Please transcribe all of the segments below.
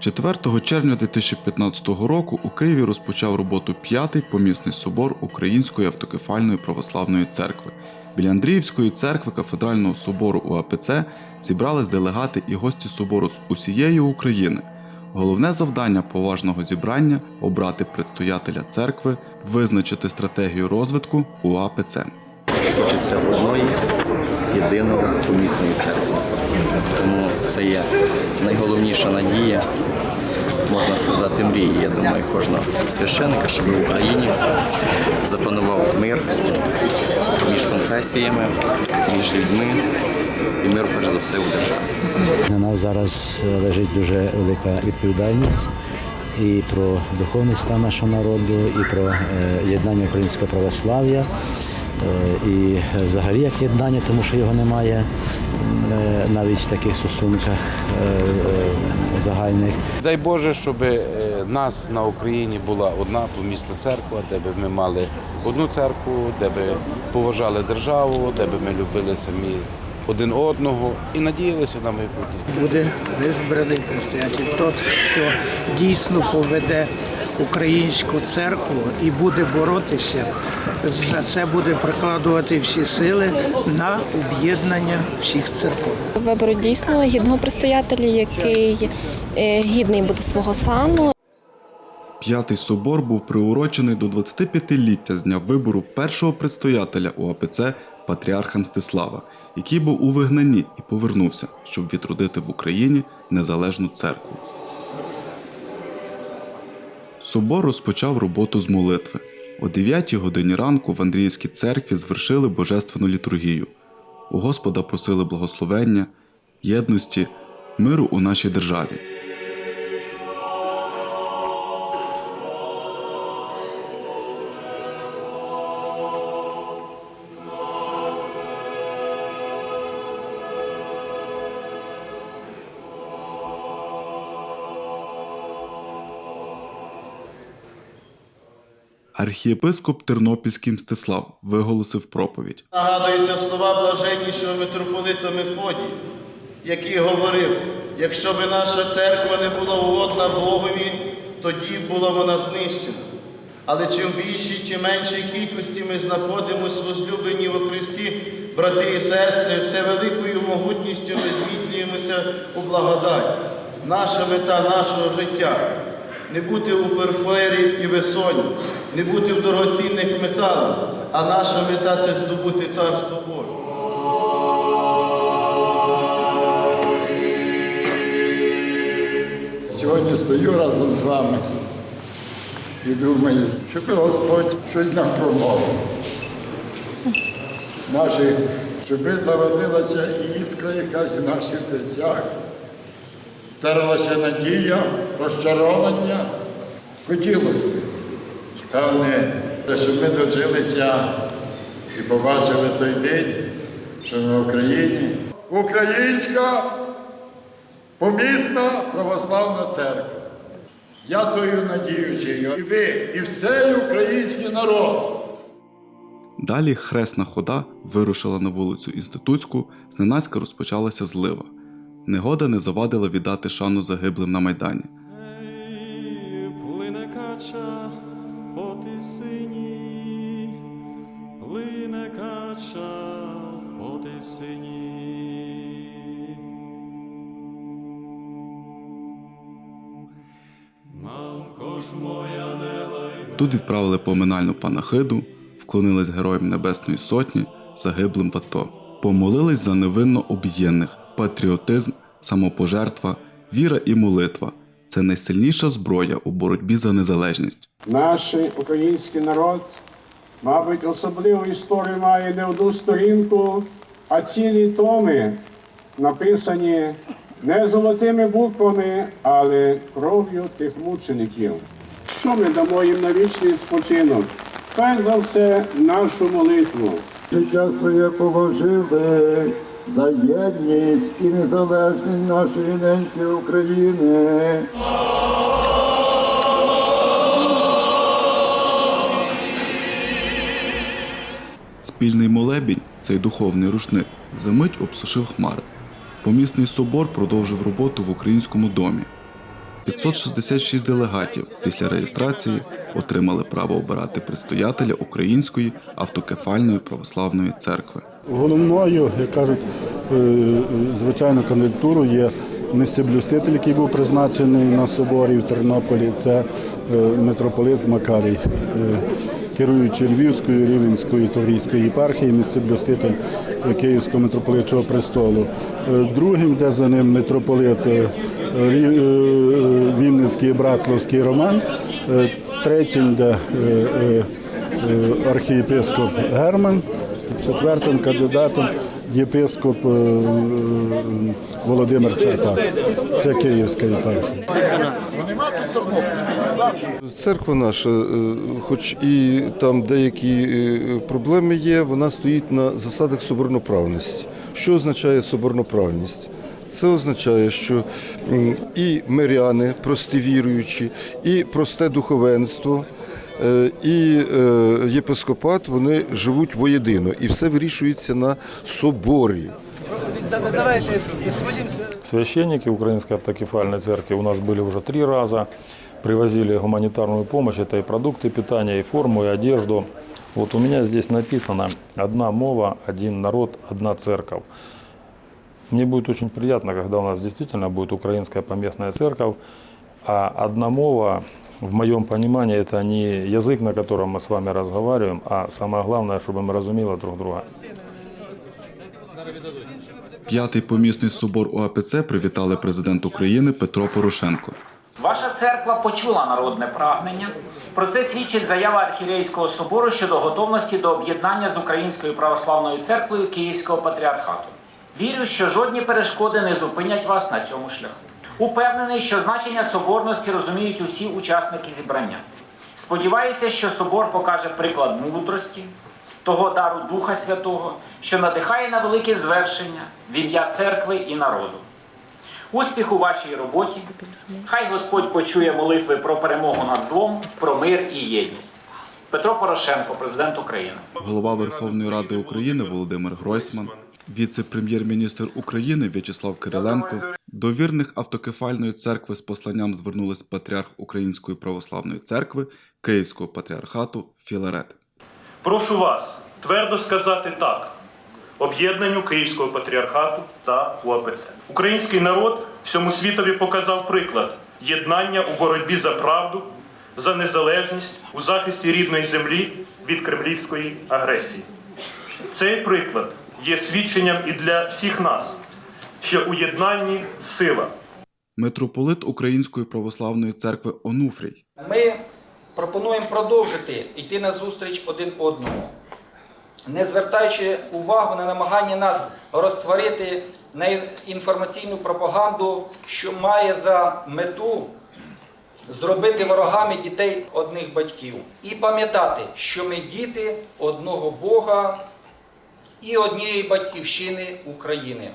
4 червня 2015 року у Києві розпочав роботу п'ятий помісний собор Української автокефальної православної церкви. Біля Андріївської церкви кафедрального собору УАПЦ зібрались делегати і гості собору з усієї України. Головне завдання поважного зібрання обрати предстоятеля церкви, визначити стратегію розвитку УАПЦ. Хочеться одної єдиної помісної церкви. Тому це є найголовніша надія, можна сказати, мрії. Я думаю, кожного священника, щоб в Україні запанував мир між конфесіями, між людьми і мир, перш за все, у державі. На нас зараз лежить дуже велика відповідальність і про духовний стан нашого народу, і про е, єднання українського православ'я, і е, взагалі як єднання, тому що його немає е, навіть в таких стосунках е, е, загальних. Дай Боже, щоб е, нас на Україні була одна помісна церква, де б ми мали одну церкву, де б поважали державу, де б ми любили самі один одного і надіялися на майбутнє. буде вибраний предстоятель, тот, що дійсно поведе українську церкву і буде боротися. За це буде прикладувати всі сили на об'єднання всіх церков. Виберуть дійсно гідного предстоятеля, який е, гідний буде свого сану. П'ятий собор був приурочений до 25-ліття з дня вибору першого предстоятеля УАПЦ патріарха Мстислава, який був у вигнанні і повернувся, щоб відродити в Україні незалежну церкву. Собор розпочав роботу з молитви. О 9 годині ранку в Андріївській церкві звершили божественну літургію. У Господа просили благословення, єдності, миру у нашій державі. Архієпископ Тернопільський Мстислав виголосив проповідь. Нагадуються слова блаженнішого митрополита Мефодія, який говорив: якщо би наша церква не була угодна Богові, тоді була вона знищена. Але чим більшій чи меншій кількості ми знаходимося возлюблені во Христі, брати і сестри, все великою могутністю ми зміцнюємося у благодать. Наша мета нашого життя не бути у перфері і весоні, не бути в дорогоцінних металах, а наша мета це здобути Царство Боже. Сьогодні стою разом з вами і думаю, щоб Господь щось нам промовив. Наші, щоб зародилася іскра якась у наших серцях, старалася надія, розчаровання. Хотілося б, певне, щоб ми дожилися і побачили той день, що на Україні українська помісна православна церква. Я тою надіючи, і ви, і всей український народ. Далі хресна хода вирушила на вулицю Інститутську, зненацька розпочалася злива. Негода не завадила віддати шану загиблим на майдані. Плине кача по тисині, плине кача по тисині. Мамко ж моя не Тут відправили поминальну панахиду, вклонились героям Небесної Сотні, загиблим в АТО, помолились за невинно об'єднаних, патріотизм, самопожертва, віра і молитва це найсильніша зброя у боротьбі за незалежність. Наш український народ, мабуть, особливу історію має не одну сторінку, а цілі томи, написані не золотими буквами, але кров'ю тих мучеників. Що ми дамо їм на вічний спочинок? Перш за все, нашу молитву. Життя своє положили за єдність і незалежність нашої неньки України. Спільний молебінь, цей духовний рушник, за мить обсушив хмари. Помісний собор продовжив роботу в українському домі. 566 делегатів після реєстрації отримали право обирати предстоятеля Української автокефальної православної церкви. Головною, як кажуть, е, звичайно, кандидатурою є місцеблюститель, який був призначений на соборі в Тернополі. Це е, митрополит Макарій, е, керуючий Львівською, Рівенською, Таврійською єпархії, місцеблюститель Київського митрополитчого престолу. Другим йде за ним митрополит Вінницький Братславський Роман. Третім йде е, е, е, архієпископ Герман. Четвертим кандидатом єпископ е, е, Володимир Черпак. Це Київська єпархія. Церква наша, е, хоч і там деякі проблеми є, вона стоїть на засадах соборноправності. Що означає соборноправність? Це означає, що і миряни, прості віруючі, і просте духовенство, і е, єпископат вони живуть воєдино, і все вирішується на соборі. Священники Украинской автокефальной церкви у нас были уже три раза. Привозили гуманитарную помощь, это и продукты питания, и форму, и одежду. Вот у меня здесь написано «Одна мова, один народ, одна церковь». Мне будет очень приятно, когда у нас действительно будет украинская поместная церковь, а одна мова, в моем понимании, это не язык, на котором мы с вами разговариваем, а самое главное, чтобы мы разумели друг друга. П'ятий помісний собор УАПЦ привітали президент України Петро Порошенко. Ваша церква почула народне прагнення. Про це свідчить заява архірейського собору щодо готовності до об'єднання з Українською православною церквою Київського патріархату. Вірю, що жодні перешкоди не зупинять вас на цьому шляху. Упевнений, що значення соборності розуміють усі учасники зібрання. Сподіваюся, що собор покаже приклад мудрості, того дару Духа Святого, що надихає на велике звершення в ім'я церкви і народу. Успіх у вашій роботі. Хай Господь почує молитви про перемогу над злом, про мир і єдність. Петро Порошенко, президент України. Голова Верховної Ради України Володимир Гройсман, віце-прем'єр-міністр України В'ячеслав Кириленко. До вірних автокефальної церкви з посланням звернулись патріарх Української православної церкви Київського патріархату Філарет. Прошу вас твердо сказати так об'єднанню Київського патріархату та УАПЦ. Український народ всьому світові показав приклад єднання у боротьбі за правду, за незалежність у захисті рідної землі від кремлівської агресії. Цей приклад є свідченням і для всіх нас, що у єднанні сила. Митрополит Української православної церкви Онуфрій Ми пропонуємо продовжити йти на зустріч один одному, не звертаючи увагу на намагання нас розсварити на інформаційну пропаганду, що має за мету зробити ворогами дітей одних батьків. І пам'ятати, що ми діти одного Бога і однієї батьківщини України.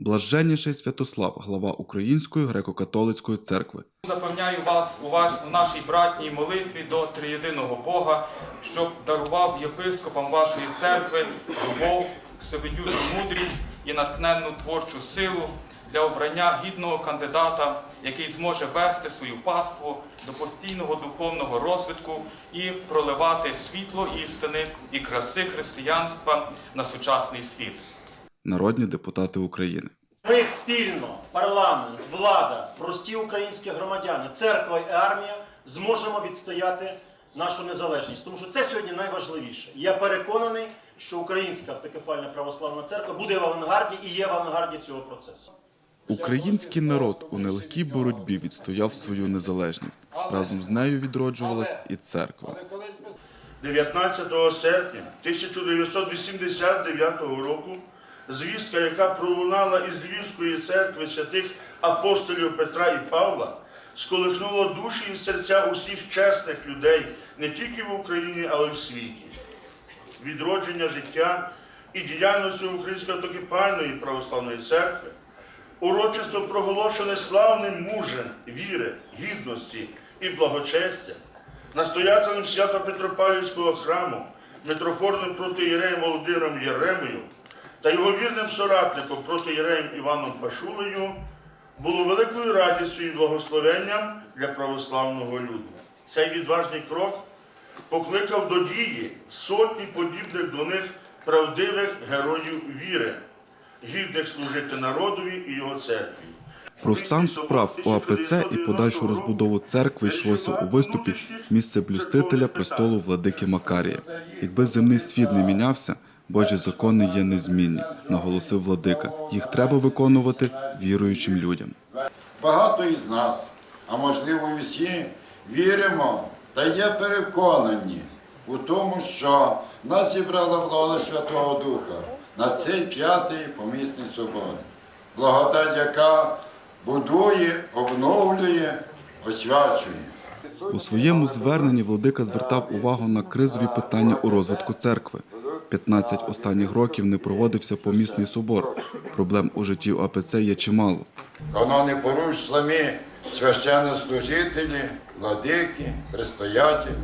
Блаженніший Святослав, глава Української греко-католицької церкви. Запевняю вас у, у нашій братній молитві до триєдиного Бога, щоб дарував єпископам вашої церкви любов, всевидючу мудрість і натхненну творчу силу для обрання гідного кандидата, який зможе вести свою паству до постійного духовного розвитку і проливати світло істини і краси християнства на сучасний світ. Народні депутати України. Ми спільно, парламент, влада, прості українські громадяни, церква і армія зможемо відстояти нашу незалежність. Тому що це сьогодні найважливіше. Я переконаний, що Українська автокефальна православна церква буде в авангарді і є в авангарді цього процесу. Український народ у нелегкій боротьбі відстояв свою незалежність. Разом з нею відроджувалась і церква. 19 серпня 1989 року звістка, яка пролунала із Львівської церкви святих апостолів Петра і Павла, сколихнула душі і серця усіх чесних людей не тільки в Україні, але й в світі. Відродження життя і діяльності Української автокефальної православної церкви урочисто проголошене славним мужем віри, гідності і благочестя, настоятелем свято Петропавлівського храму, митрофорним протиєреєм Володимиром Єремою та його вірним соратником протиєреєм Іваном Пашулею було великою радістю і благословенням для православного люду. Цей відважний крок покликав до дії сотні подібних до них правдивих героїв віри, гідних служити народові і його церкві. Про стан справ ОАПЦ і подальшу розбудову церкви йшлося у виступі місце блюстителя престолу владики Макарія. Якби земний світ не мінявся, Божі закони є незмінні, наголосив владика. Їх треба виконувати віруючим людям. Багато із нас, а можливо всі, віримо та є переконані у тому, що нас зібрала влада Святого Духа на цей п'ятий помісний собор, благодать, яка будує, обновлює, освячує. У своєму зверненні владика звертав увагу на кризові питання у розвитку церкви. 15 останніх років не проводився помісний собор. Проблем у житті ОАПЦ є чимало. Канони поруч самі священнослужителі, владики, предстоятелі.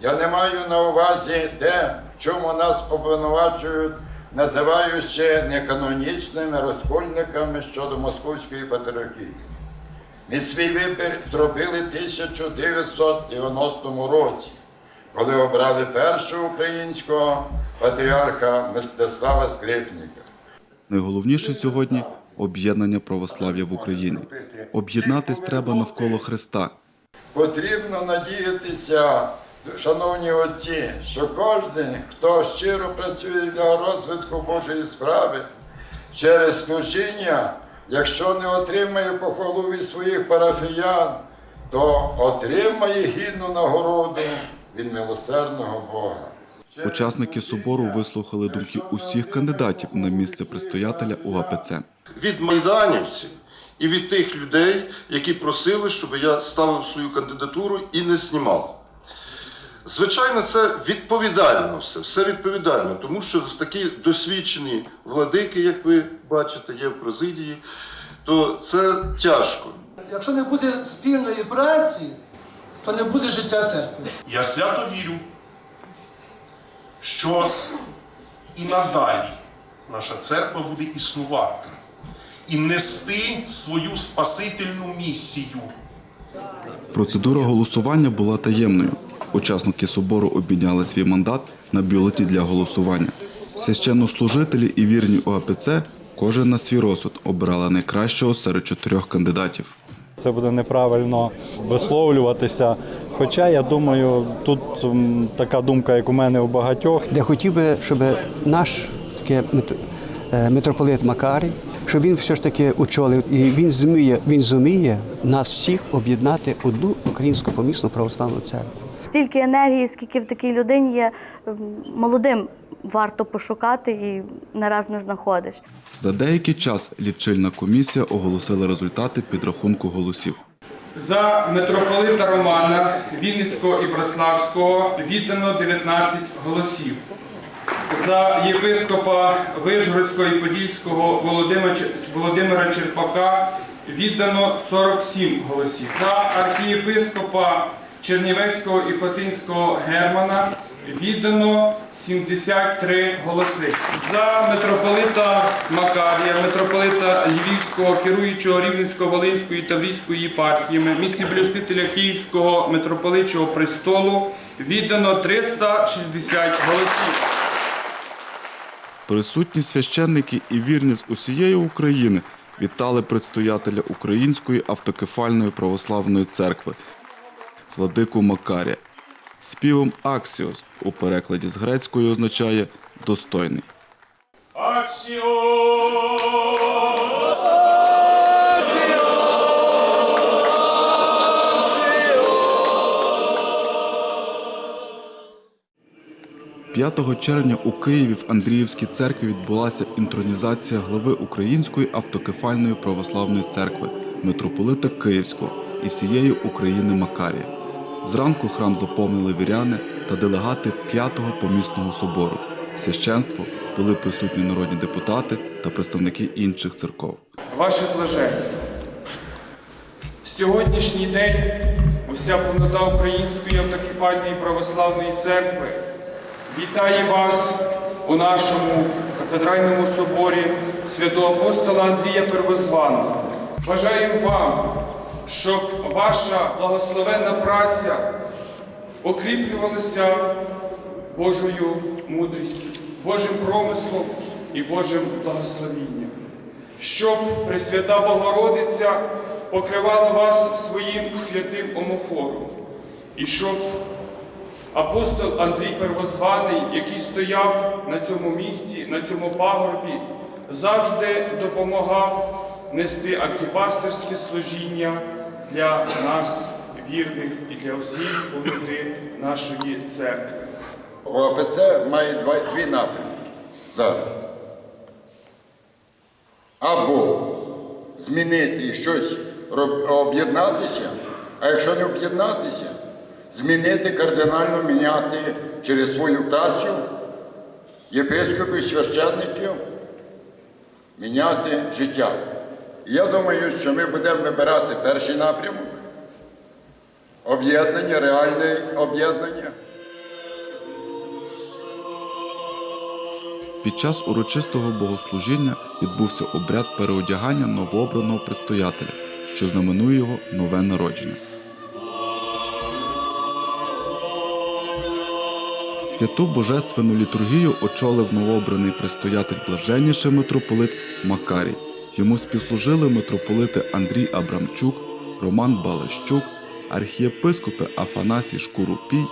Я не маю на увазі те, в чому нас обвинувачують, називаючи неканонічними розкольниками щодо Московської патріархії. Ми свій вибір зробили в 1990 році, коли обрали першого українського патріарха Мстислава Скрипника. Найголовніше сьогодні об'єднання православ'я в Україні. Об'єднатись треба навколо Христа. Потрібно надіятися, шановні отці, що кожен, хто щиро працює для розвитку Божої справи, через служіння, якщо не отримає похвалу від своїх парафіян, то отримає гідну нагороду від милосердного Бога. Учасники собору вислухали думки усіх кандидатів на місце предстоятеля УАПЦ. від майданівців і від тих людей, які просили, щоб я ставив свою кандидатуру і не знімав. Звичайно, це відповідально все, все відповідально, тому що такі досвідчені владики, як ви бачите, є в президії, то це тяжко. Якщо не буде спільної праці, то не буде життя церкви. Я свято вірю, що і надалі наша церква буде існувати і нести свою спасительну місію. Процедура голосування була таємною. Учасники собору обміняли свій мандат на бюлеті для голосування. Священнослужителі і вірні ОАПЦ кожен на свій розсуд обирали найкращого серед чотирьох кандидатів. Це буде неправильно висловлюватися. Хоча я думаю, тут така думка, як у мене у багатьох. де хотів би, щоб наш таке е, митрополит Макарій, щоб він все ж таки очолив, і він зуміє, він зуміє нас всіх об'єднати одну українську помісну православну церкву. Стільки енергії, скільки в такій людині є молодим, варто пошукати і нараз не знаходиш. За деякий час лічильна комісія оголосила результати підрахунку голосів. За митрополита Романа Вінницького і Брославського віддано 19 голосів. За єпископа Вишгородського і Подільського Володимира Черпака віддано 47 голосів. За архієпископа Чернівецького і Хотинського Германа віддано 73 голоси. За митрополита Макарія, митрополита Львівського, керуючого Рівненського, Волинської та Таврійської єпархіями, місці блюстителя Київського митрополичого престолу віддано 360 голосів. Присутні священники і вірні з усієї України вітали предстоятеля Української автокефальної православної церкви владику Макарія. Співом Аксіос у перекладі з грецької означає достойний. 5 червня у Києві в Андріївській церкві відбулася інтронізація глави Української автокефальної православної церкви митрополита Київського і всієї України Макарія. Зранку храм заповнили віряни та делегати 5-го помісного собору. Священство були присутні народні депутати та представники інших церков. Ваше блаженство. Сьогоднішній день уся повнота Української автокефальної православної церкви вітає вас у нашому кафедральному соборі святого апостола Андрія Первозваного. Бажаю вам, щоб ваша благословенна праця окріплювалася Божою мудрістю, Божим промислом і Божим благословінням. Щоб Пресвята Богородиця покривала вас своїм святим омофором, і щоб апостол Андрій Первозваний, який стояв на цьому місці, на цьому пагорбі, завжди допомагав нести архіпастерське служіння для нас, вірних, і для всіх повноти нашої церкви. ОПЦ має два, дві напрямки зараз. Або змінити щось об'єднатися, а якщо не об'єднатися, змінити кардинально міняти через свою працю єпископів, священників, міняти життя. Я думаю, що ми будемо вибирати перший напрямок об'єднання, реальне об'єднання. Під час урочистого богослужіння відбувся обряд переодягання новообраного предстоятеля, що знаменує його нове народження. Святу божественну літургію очолив новообраний предстоятель блаженніший митрополит Макарій. Йому співслужили митрополити Андрій Абрамчук, Роман Балащук, архієпископи Афанасій Шкурупій,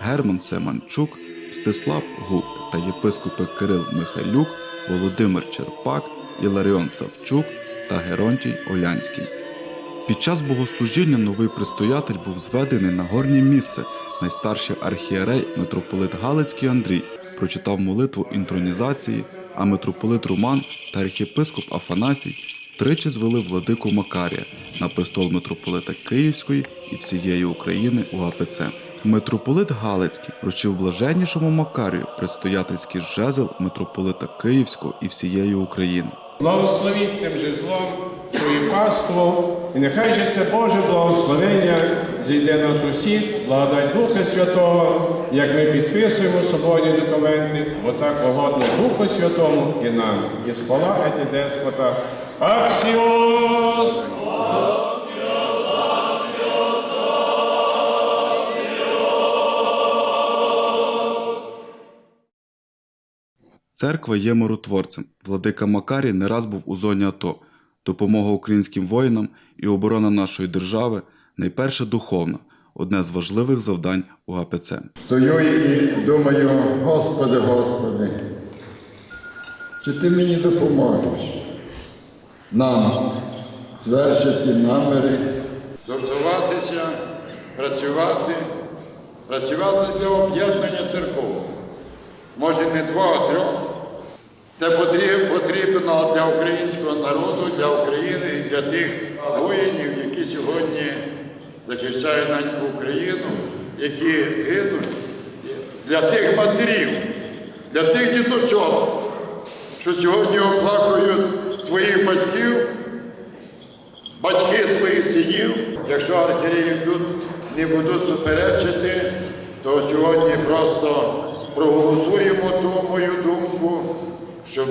Герман Семанчук, Мстислав Гук та єпископи Кирил Михайлюк, Володимир Черпак, Іларіон Савчук та Геронтій Олянський. Під час богослужіння новий предстоятель був зведений на горнє місце. Найстарший архієрей митрополит Галицький Андрій прочитав молитву інтронізації, а митрополит Роман та архієпископ Афанасій тричі звели владику Макарія на престол митрополита Київської і всієї України у АПЦ. Митрополит Галицький вручив блаженнішому Макарію предстоятельський жезл митрополита Київського і всієї України. Благословіть цим же злом твою паству, і нехай же це Боже благословення зійде на усіх, благодать Духа Святого, як ми підписуємо соборні документи, бо так угодно Духу Святому і нам. І спала еті деспота. Аксіос! Церква є миротворцем. Владика Макарій не раз був у зоні АТО. Допомога українським воїнам і оборона нашої держави найперше духовна, одне з важливих завдань у АПЦ. Стою і думаю, Господи, Господи, чи ти мені допоможеш нам звершити наміри, згуртуватися, працювати, працювати для об'єднання церков. Може не двох, а трьох. Це потрібно для українського народу, для України і для тих воїнів, які сьогодні захищають Україну, які гинуть, для тих матерів, для тих діточок, що сьогодні оплакують своїх батьків, батьки своїх синів. Якщо архієреї тут не будуть суперечити, то сьогодні просто проголосуємо ту мою думку, щоб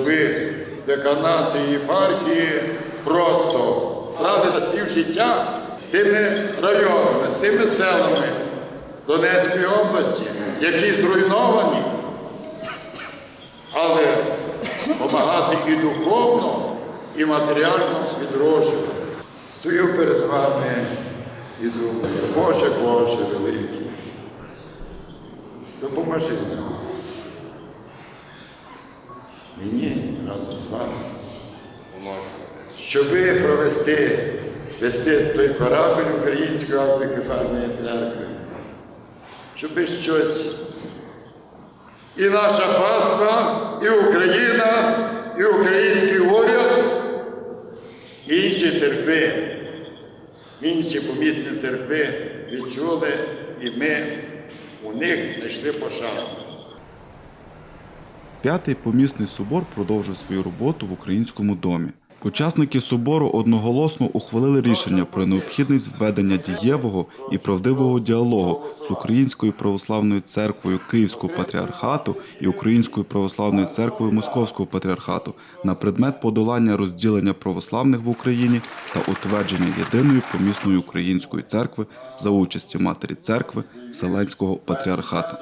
деканати і єпархії просто брали співжиття з тими районами, з тими селами Донецької області, які зруйновані, але допомагати і духовно, і матеріально відроджувати. Стою перед вами і думаю, Боже, Боже великий, допоможи нам. Мені разом з вами, щоби провести, вести той корабль Української автокефальної церкви, щоби щось і наша паства, і Україна, і український уряд, і інші церкви, інші помісні церкви відчули, і ми у них знайшли пошану. П'ятий помісний собор продовжив свою роботу в українському домі. Учасники собору одноголосно ухвалили рішення про необхідність введення дієвого і правдивого діалогу з Українською православною церквою Київського патріархату і Українською православною церквою Московського патріархату на предмет подолання розділення православних в Україні та утвердження єдиної помісної української церкви за участі матері церкви Вселенського патріархату.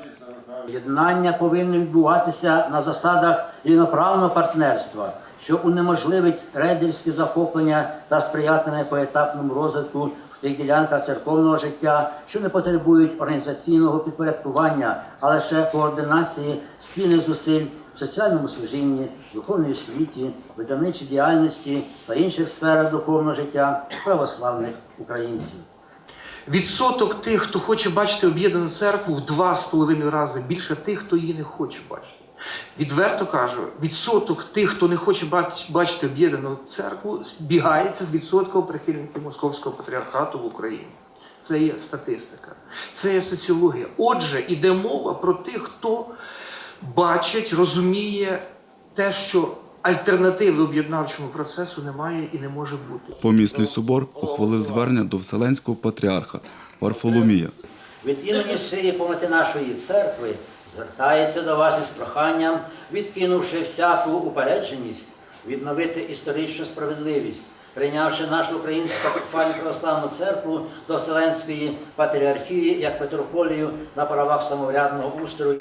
Єднання повинно відбуватися на засадах рівноправного партнерства, що унеможливить рейдерські захоплення та сприятиме поетапному розвитку в тих ділянках церковного життя, що не потребують організаційного підпорядкування, а лише координації спільних зусиль в соціальному служінні, духовній освіті, видавничій діяльності та інших сферах духовного життя православних українців. Відсоток тих, хто хоче бачити об'єднану церкву, в два з половиною рази більше тих, хто її не хоче бачити. Відверто кажу, відсоток тих, хто не хоче бачити об'єднану церкву, збігається з відсотком прихильників Московського патріархату в Україні. Це є статистика, це є соціологія. Отже, іде мова про тих, хто бачить, розуміє те, що альтернативи об'єднавчому процесу немає і не може бути. Помісний собор ухвалив звернення до Вселенського патріарха Варфоломія. Від імені всієї помити нашої церкви звертається до вас із проханням, відкинувши всяку упередженість, відновити історичну справедливість, прийнявши нашу українську католицьку православну церкву до Вселенської патріархії як митрополію на правах самоврядного устрою.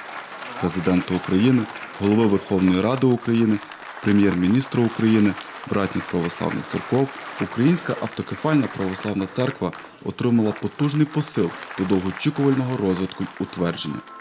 президента України, голови Верховної Ради України, прем'єр-міністра України, братніх православних церков, Українська автокефальна православна церква отримала потужний посил до довгоочікувального розвитку й утвердження.